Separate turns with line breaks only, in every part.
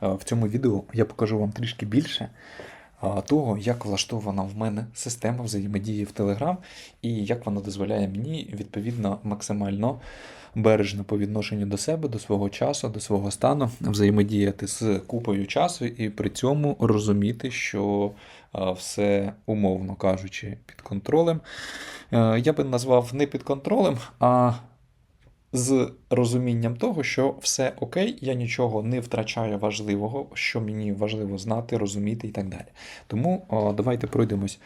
В цьому відео я покажу вам трішки більше того, як влаштована в мене система взаємодії в Telegram і як вона дозволяє мені відповідно максимально бережно по відношенню до себе, до свого часу, до свого стану взаємодіяти з купою часу і при цьому розуміти, що все умовно кажучи під контролем. Е, Я би назвав не під контролем, а з розумінням того, що все окей, я нічого не втрачаю важливого, що мені важливо знати, розуміти і так далі. Тому о, давайте пройдемось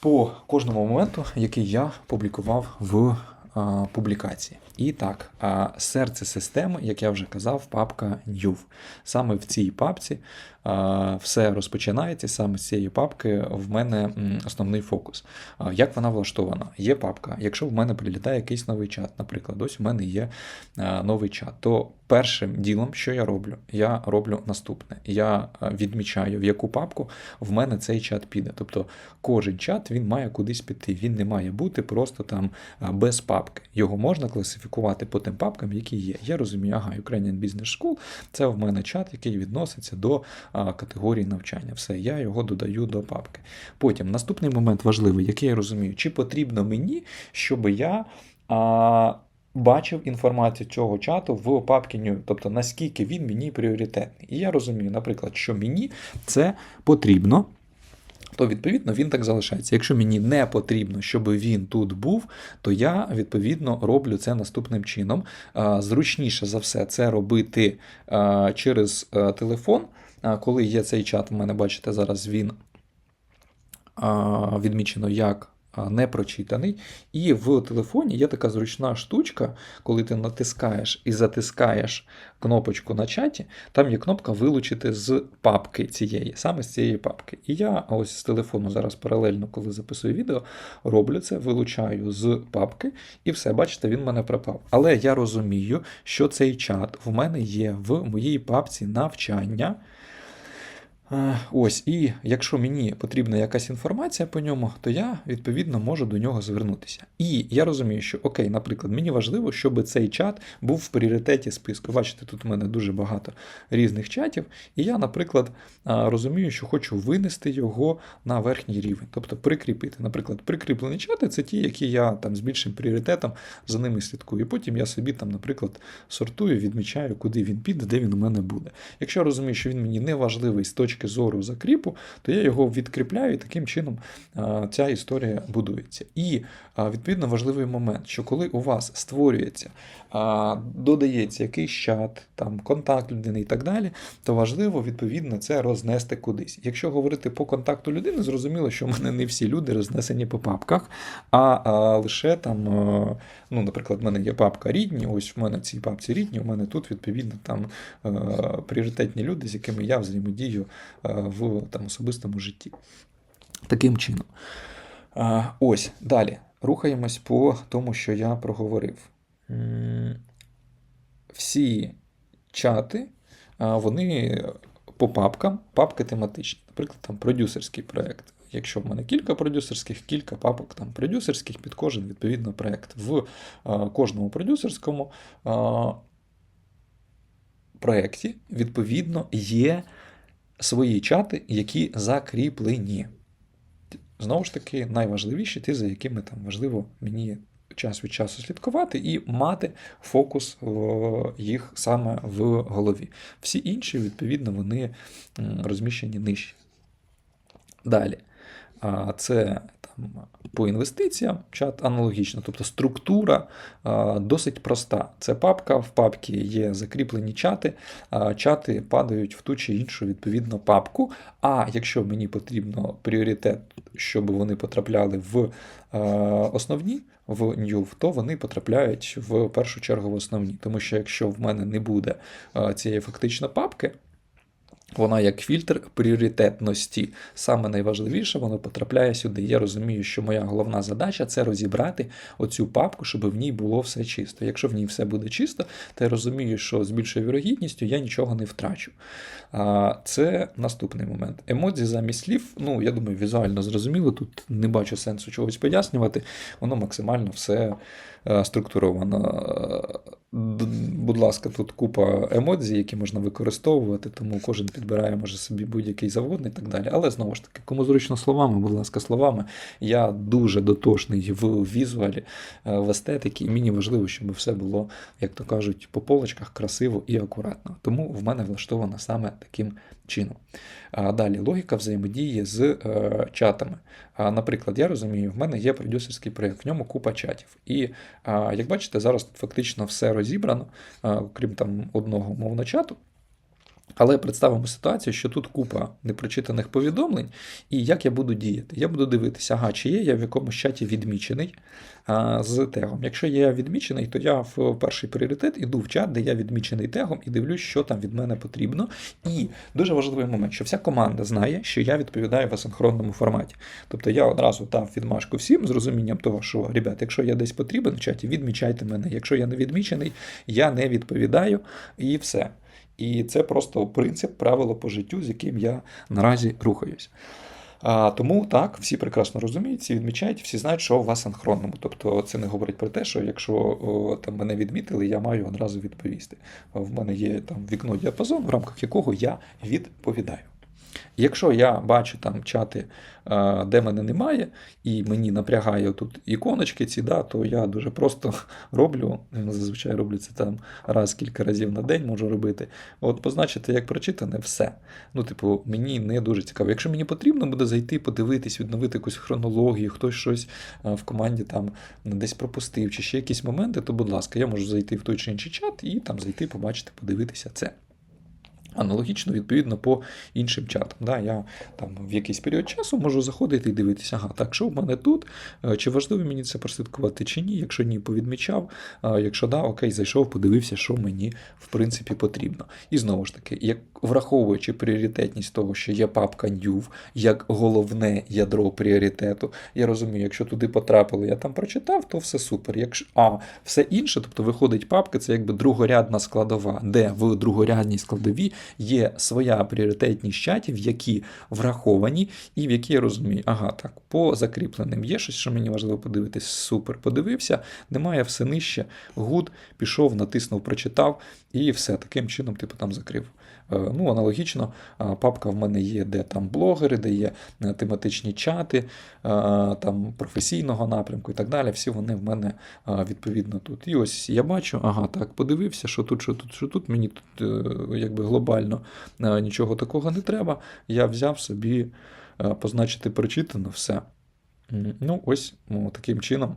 по кожному моменту, який я публікував в публікації. І так, серце системи, як я вже казав, папка New. Саме в цій папці все розпочинається, саме з цієї папки в мене основний фокус. Як вона влаштована? Є папка. Якщо в мене прилітає якийсь новий чат, наприклад, ось у мене є новий чат, то першим ділом, що я роблю, я роблю наступне: я відмічаю, в яку папку в мене цей чат піде. Тобто кожен чат він має кудись піти. Він не має бути просто там без папки. Його можна класифікувати по тим папкам, які є. Я розумію, ага, Ukrainian Business School це в мене чат, який відноситься до а, категорії навчання. Все, я його додаю до папки. Потім наступний момент важливий, який я розумію, чи потрібно мені, щоб я. А, Бачив інформацію цього чату в папці New, тобто наскільки він мені пріоритетний. І я розумію, наприклад, що мені це потрібно, то відповідно він так залишається. Якщо мені не потрібно, щоб він тут був, то я відповідно роблю це наступним чином. Зручніше за все це робити через телефон. Коли є цей чат, в мене бачите, зараз він відмічено як а, непрочитаний. І в телефоні є така зручна штучка, коли ти натискаєш і затискаєш кнопочку на чаті, там є кнопка вилучити з папки цієї, саме з цієї папки. І я ось з телефону зараз паралельно, коли записую відео, роблю це, вилучаю з папки, і все, бачите, він мене пропав. Але я розумію, що цей чат в мене є в моїй папці навчання. Е, Ось, і якщо мені потрібна якась інформація по ньому, то я відповідно можу до нього звернутися. І я розумію, що окей, наприклад, мені важливо, щоб цей чат був в пріоритеті списку. Бачите, тут у мене дуже багато різних чатів, і я, наприклад, розумію, що хочу винести його на верхній рівень, тобто прикріпити. Наприклад, прикріплені чати це ті, які я там з більшим пріоритетом за ними слідкую. І потім я собі там, наприклад, сортую, відмічаю, куди він піде, де він у мене буде. Якщо я розумію, що він мені не важливий з точки зору закріпу, то я його відкріпляю і таким чином ця історія будується. І відповідно важливий момент, що коли у вас створюється, додається якийсь чат, там контакт людини і так далі, то важливо відповідно це рознести кудись. Якщо говорити по контакту людини, зрозуміло, що в мене не всі люди рознесені по папках, а, лише там, ну, наприклад, в мене є папка рідні, ось в мене цій папці рідні, у мене тут відповідно там пріоритетні люди, з якими я взаємодію в там, особистому житті. Таким чином. Ось далі. Рухаємось по тому, що я проговорив. Всі чати, вони по папкам, папки тематичні. Наприклад, там продюсерський проєкт. Якщо в мене кілька продюсерських, кілька папок там продюсерських під кожен відповідно проєкт. В кожному продюсерському проєкті, відповідно, є свої чати, які закріплені. Знову ж таки, найважливіші ті, за якими там важливо мені час від часу слідкувати і мати фокус їх саме в голові. Всі інші, відповідно, вони розміщені нижче. Далі. Це там, по інвестиціям чат аналогічно, тобто структура досить проста. Це папка, в папці є закріплені чати, чати падають в ту чи іншу відповідно папку. А якщо мені потрібно пріоритет, щоб вони потрапляли в основні, в New, то вони потрапляють в першу чергу в основні. Тому що якщо в мене не буде цієї фактично папки, вона як фільтр пріоритетності. Саме найважливіше, воно потрапляє сюди. Я розумію, що моя головна задача це розібрати оцю папку, щоб в ній було все чисто. Якщо в ній все буде чисто, то я розумію, що з більшою вірогідністю я нічого не втрачу. А, Це наступний момент. Емодзі замість слів, ну я думаю, візуально зрозуміло. Тут не бачу сенсу чогось пояснювати. Воно максимально все е, структуровано. Будь ласка, тут купа емодзі, які можна використовувати, тому кожен підбирає може собі будь-який завгодний і так далі. Але знову ж таки, кому зручно словами, будь ласка, словами. Я дуже дотошний в візуалі, е, в естетиці, і мені важливо, щоб все було, як то кажуть, по полочках красиво і акуратно. Тому в мене влаштовано саме таким чином. А далі логіка взаємодії з е, чатами. А, наприклад, я розумію, в мене є продюсерський проєкт, в ньому купа чатів. І як бачите, зараз тут фактично все розібрано, крім там одного мовно чату. Але представимо ситуацію, що тут купа непрочитаних повідомлень, і як я буду діяти? Я буду дивитися, ага, чи є я в якомусь чаті відмічений а, з тегом. Якщо я відмічений, то я в перший пріоритет іду в чат, де я відмічений тегом, і дивлюсь, що там від мене потрібно. І дуже важливий момент, що вся команда знає, що я відповідаю в асинхронному форматі. Тобто я одразу дав відмашку всім з розумінням того, що, ребят, якщо я десь потрібен в чаті, відмічайте мене. Якщо я не відмічений, я не відповідаю, і все. І це просто принцип, правило по життю, з яким я наразі рухаюсь. А, тому так, всі прекрасно розуміють, всі відмічають, всі знають, що у вас синхронному. Тобто це не говорить про те, що якщо о, там мене відмітили, я маю одразу відповісти. В мене є там вікно діапазон, в рамках якого я відповідаю. Якщо я бачу там чати, е, де мене немає, і мені напрягає тут іконочки ці, да, то я дуже просто роблю. Зазвичай роблю це там раз кілька разів на день можу робити. От позначити, як прочитане, все. Ну, типу, мені не дуже цікаво. Якщо мені потрібно буде зайти, подивитись, відновити якусь хронологію, хтось щось е, в команді там десь пропустив, чи ще якісь моменти, то, будь ласка, я можу зайти в той чи інший чат і там зайти, побачити, подивитися це. Аналогічно, відповідно, по іншим чатам. Да, Я там в якийсь період часу можу заходити і дивитися, ага, так, що в мене тут, Е, чи важливо мені це прослідкувати, чи ні. Якщо ні, повідмічав. А Якщо да, окей, зайшов, подивився, що мені в принципі потрібно. І знову ж таки, як враховуючи пріоритетність того, що є папка New як головне ядро пріоритету, я розумію, якщо туди потрапило, я там прочитав, то все супер. Якщо а все інше, тобто виходить папка, це якби другорядна складова, де в другорядній складовій є своя пріоритетність чатів, які враховані, і в які я розумію, ага, так, по закріпленим є щось, що мені важливо подивитись. Супер, подивився, немає все нижче. Гуд, пішов, натиснув, прочитав, і все таким чином, типу, там закрив. Е, Ну, аналогічно, папка в мене є, де там блогери, де є е, тематичні чати, е, там професійного напрямку і так далі. Всі вони в мене відповідно тут. І ось я бачу, ага, так, подивився, що тут, що тут, що тут. Мені тут е, якби глобально е, нічого такого не треба. Я взяв собі е, позначити прочитано все. Ну, ось таким чином.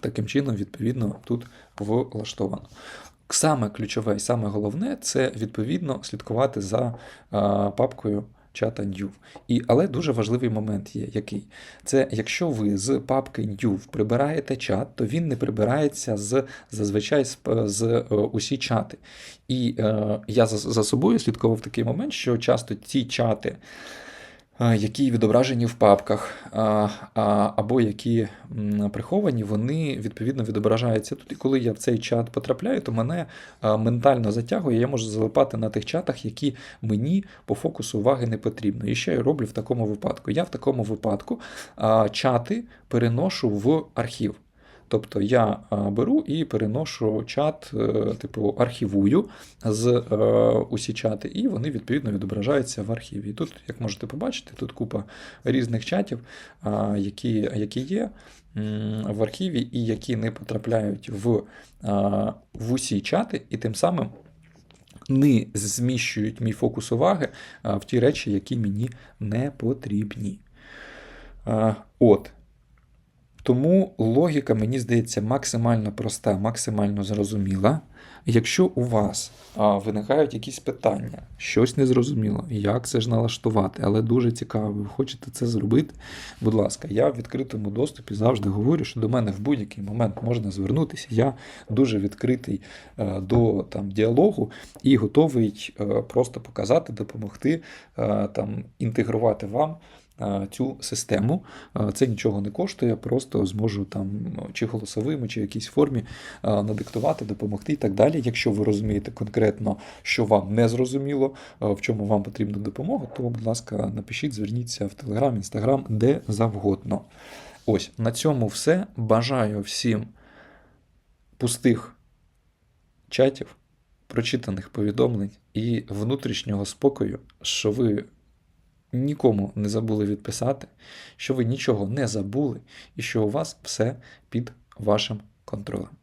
Таким чином, відповідно, тут влаштовано. Саме ключове і саме головне це відповідно слідкувати за папкою чата New. І, але дуже важливий момент є який. Це якщо ви з папки New прибираєте чат, то він не прибирається з зазвичай з, з е, усі чати. І е, я за, за собою слідкував такий момент, що часто ці чати. Які відображені в папках, або які приховані, вони відповідно відображаються тут. І коли я в цей чат потрапляю, то мене ментально затягує, я можу залипати на тих чатах, які мені по фокусу уваги не потрібно. І що я роблю в такому випадку? Я в такому випадку чати переношу в архів. Тобто я беру і переношу чат, е, типу архівую з е, усі чати, і вони відповідно відображаються в архіві. І тут, як можете побачити, тут купа різних чатів, які, які є в архіві і які не потрапляють в, в усі чати, і тим самим. Не зміщують мій фокус уваги в ті речі, які мені не потрібні. От. Тому логіка, мені здається, максимально проста, максимально зрозуміла. Якщо у вас а, виникають якісь питання, щось незрозуміло, як це ж налаштувати, але дуже цікаво, ви хочете це зробити, будь ласка, я в відкритому доступі завжди говорю, що до мене в будь-який момент можна звернутися. Я дуже відкритий е, до там, діалогу і готовий е, просто показати, допомогти, е, там, інтегрувати вам цю систему. Е, Це нічого не коштує, просто зможу там чи голосовими, чи в якійсь формі е, надиктувати, допомогти і так далі. Якщо ви розумієте конкретно, що вам не зрозуміло, е, в чому вам потрібна допомога, то, будь ласка, напишіть, зверніться в Телеграм, Інстаграм, де завгодно. Ось на цьому все. Бажаю всім пустих чатів, прочитаних повідомлень і внутрішнього спокою, що ви нікому не забули відписати, що ви нічого не забули і що у вас все під вашим контролем.